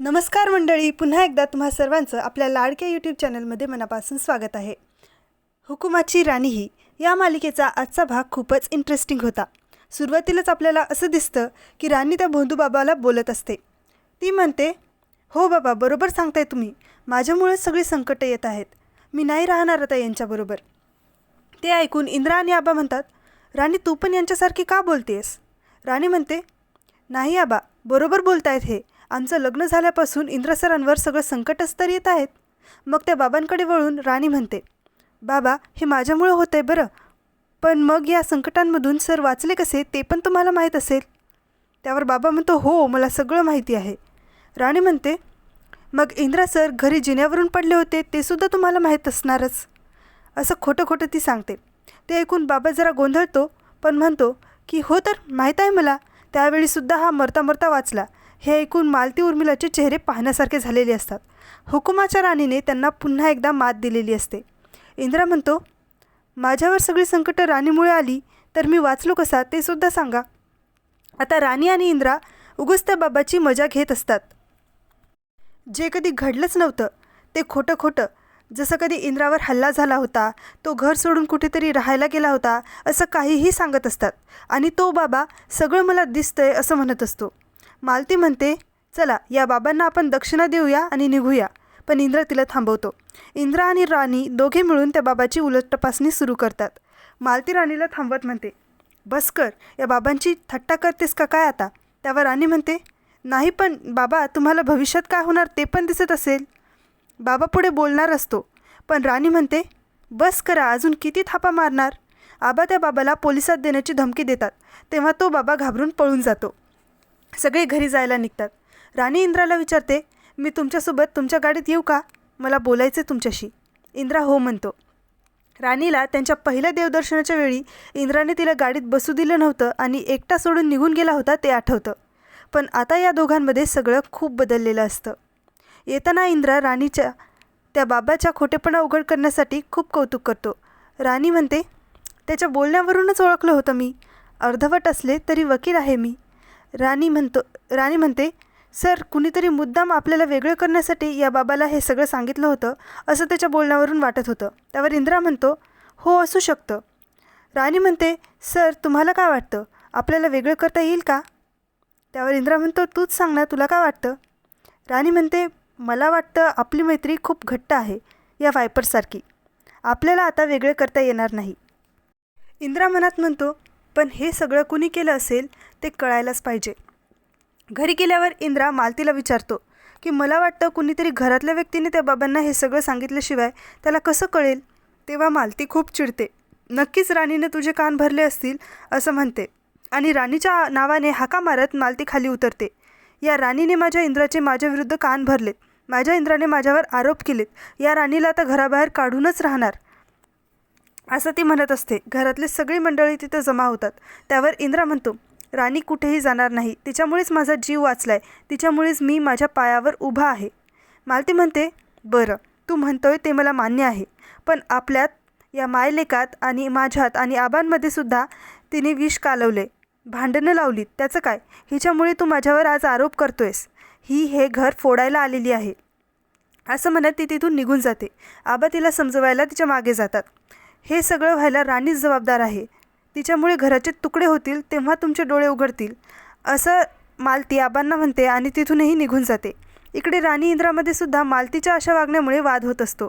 नमस्कार मंडळी पुन्हा एकदा तुम्हा सर्वांचं आपल्या लाडक्या यूट्यूब चॅनलमध्ये मनापासून स्वागत आहे. हुकुमाची राणी ही या मालिकेचा आजचा भाग खूपच इंटरेस्टिंग होता. सुरुवातीलाच आपल्याला असं दिसतं की राणी त्या भोंदूबाबाला बोलत असते. ती म्हणते हो बाबा बरोबर सांगताय तुम्ही. माझ्यामुळेच सगळी संकटं येत आहेत. मी नाही राहणार आता यांच्याबरोबर. ते ऐकून इंद्रा आणि आबा म्हणतात राणी तू पण यांच्यासारखी का बोलतेस राणी म्हणते नाही आबा बरोबर बोलतायत हे. आमचं लग्न झाल्यापासून इंद्रसरांवर सगळं संकटच तर येत आहेत. मग त्या बाबांकडे वळून राणी म्हणते बाबा हे माझ्यामुळं होतं आहे बरं. पण मग या संकटांमधून सर वाचले कसे? ते पण तुम्हाला माहीत असेल. त्यावर बाबा म्हणतो हो मला सगळं माहिती आहे. राणी म्हणते मग इंद्रा सर घरी जिन्यावरून पडले होते ते सुद्धा तुम्हाला माहीत असणारच. असं खोटं खोटं ती सांगते. ते ऐकून बाबा जरा गोंधळतो पण म्हणतो की हो तर माहीत आहे मला. त्यावेळीसुद्धा हा मरता मरता वाचला. हे ऐकून मालती उर्मिलाचे चेहरे पाहण्यासारखे झालेले असतात. हुकुमाच्या राणीने त्यांना पुन्हा एकदा मात दिलेली असते. इंद्रा म्हणतो माझ्यावर सगळी संकटं राणीमुळे आली तर मी वाचलो कसा ते सुद्धा सांगा. आता राणी आणि इंद्रा उगुस्त्या बाबाची मजा घेत असतात. जे कधी घडलंच नव्हतं ते खोटं खोटं. जसं कधी इंद्रावर हल्ला झाला होता तो घर सोडून कुठेतरी राहायला गेला होता असं काहीही सांगत असतात. आणि तो बाबा सगळं मला दिसतंय असं म्हणत असतो. मालती म्हणते चला या बाबांना आपण दक्षिणा देऊया आणि निघूया. पण इंद्र तिला थांबवतो. इंद्र आणि राणी दोघे मिळून त्या बाबाची उलट तपासणी सुरू करतात. मालती राणीला थांबवत म्हणते बस कर या बाबांची थट्टा करतेस का काय आता? त्यावर राणी म्हणते नाही पण बाबा तुम्हाला भविष्यात काय होणार ते पण दिसत असेल. बाबा पुढे बोलणार असतो पण राणी म्हणते बस करा अजून किती थापा मारणार? आबा त्या बाबाला पोलिसात देण्याची धमकी देतात तेव्हा तो बाबा घाबरून पळून जातो. सगळे घरी जायला निघतात. राणी इंद्राला विचारते मी तुमच्यासोबत तुमच्या गाडीत येऊ का? मला बोलायचं तुमच्याशी. इंद्रा हो म्हणतो. राणीला त्यांच्या पहिल्या देवदर्शनाच्या वेळी इंद्राने तिला गाडीत बसू दिलं नव्हतं आणि एकटा सोडून निघून गेला होता ते आठवतं. पण आता या दोघांमध्ये सगळं खूप बदललेलं असतं. येताना इंद्रा राणीच्या त्या बाबाच्या खोटेपणा उघड करण्यासाठी खूप कौतुक करतो. राणी म्हणते त्याच्या बोलण्यावरूनच ओळखलं होतं मी. अर्धवट असले तरी वकील आहे मी. राणी म्हणतो राणी म्हणते सर कुणीतरी मुद्दाम आपल्याला वेगळं करण्यासाठी या बाबाला हे सगळं सांगितलं होतं असं त्याच्या बोलण्यावरून वाटत होतं. त्यावर इंद्रा म्हणतो हो असू शकतं. राणी म्हणते सर तुम्हाला काय वाटतं? आपल्याला वेगळं करता येईल का? त्यावर इंद्रा म्हणतो तूच सांग ना तुला काय वाटतं? राणी म्हणते मला वाटतं आपली मैत्री खूप घट्ट आहे या वायपरसारखी आपल्याला आता वेगळे करता येणार नाही. इंद्रा मनात म्हणतो पण हे सगळं कुणी केलं असेल ते कळायलाच पाहिजे. घरी गेल्यावर इंद्रा मालतीला विचारतो की मला वाटतं कुणीतरी घरातल्या व्यक्तीने त्या बाबांना हे सगळं सांगितल्याशिवाय त्याला कसं कळेल? तेव्हा मालती खूप चिडते. नक्कीच राणीने तुझे कान भरले असतील असं म्हणते. आणि राणीच्या नावाने हाका मारत मालती खाली उतरते. या राणीने माझ्या इंद्राचे माझ्याविरुद्ध कान भरलेत. माझ्या इंद्राने माझ्यावर आरोप केलेत. या राणीला आता घराबाहेर काढूनच राहणार. असं ती म्हणत असते. घरातले सगळी मंडळी तिथं जमा होतात. त्यावर इंद्रा म्हणतो राणी कुठेही जाणार नाही. तिच्यामुळेच माझा जीव वाचलाय. तिच्यामुळेच मी माझ्या पायावर उभा आहे. मालती म्हणते बरं. तू म्हणतोय ते मला मान्य आहे. पण आपल्यात या मायलेकात आणि माझ्यात आणि आबांमध्ये सुद्धा तिने विष कालवले. भांडणं लावलीत. त्याचं काय? हिच्यामुळे तू माझ्यावर आज आरोप करतोयस. ही हे घर फोडायला आलेली आहे. असं म्हणत ती तिथून निघून जाते. आबा तिला समजवायला तिच्यामागे जातात. हे सगळं व्हायला राणीच जबाबदार आहे. तिच्यामुळे घराचे तुकडे होतील तेव्हा तुमचे डोळे उघडतील. असं मालती आबांना म्हणते आणि तिथूनही निघून जाते. इकडे राणी इंद्रामध्ये सुद्धा मालतीच्या अशा वागण्यामुळे वाद होत असतो.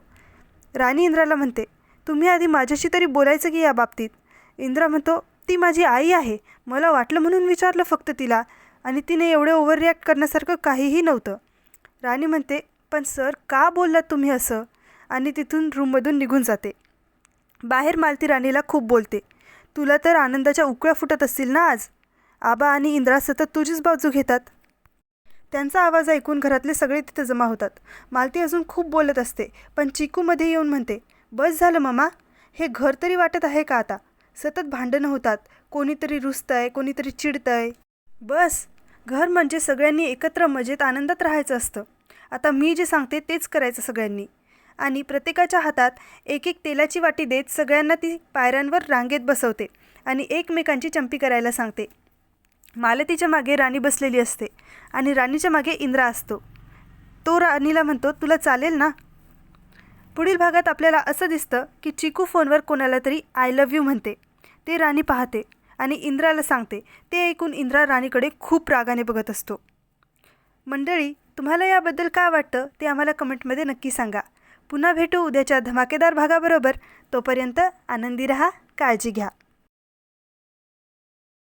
राणी इंद्राला म्हणते तुम्ही आधी माझ्याशी तरी बोलायचं की या बाबतीत? इंद्रा म्हणतो ती माझी आई आहे. मला वाटलं म्हणून विचारलं फक्त तिला आणि तिने एवढं ओव्हर रिॲक्ट करण्यासारखं काहीही नव्हतं. राणी म्हणते पण सर का बोललात तुम्ही असं? आणि तिथून रूममधून निघून जाते. बाहेर मालती राणीला खूप बोलते. तुला तर आनंदाच्या उकळ्या फुटत असतील ना आज? आबा आणि इंद्रा सतत तुझीच बाजू घेतात. त्यांचा आवाज ऐकून घरातले सगळे तिथे जमा होतात. मालती अजून खूप बोलत असते पण चिकूमध्ये येऊन म्हणते बस झालं मामा. हे घर तरी वाटत आहे का आता? सतत भांडणं होतात. कोणीतरी रुसतंय कोणीतरी चिडतंय. बस. घर म्हणजे सगळ्यांनी एकत्र मजेत आनंदात राहायचं असतं. आता मी जे सांगते तेच करायचं सगळ्यांनी. आणि प्रत्येकाच्या हातात एक एक तेलाची वाटी देत सगळ्यांना ती पायऱ्यांवर रांगेत बसवते आणि एकमेकांची चंपी करायला सांगते. मालतीच्या मागे राणी बसलेली असते आणि राणीच्या मागे इंद्रा असतो. तो राणीला म्हणतो तुला चालेल ना? पुढील भागात आपल्याला असं दिसतं की चिकू फोनवर कोणाला तरी आय लव्ह यू म्हणते. ते राणी पाहते आणि इंद्राला सांगते. ते ऐकून इंद्रा राणीकडे खूप रागाने बघत असतो. मंडळी तुम्हाला याबद्दल काय वाटतं ते आम्हाला कमेंटमध्ये नक्की सांगा. पुन्हा भेटू उद्याच्या धमाकेदार भागाबरोबर. तोपर्यंत आनंदी रहा काळजी घ्या.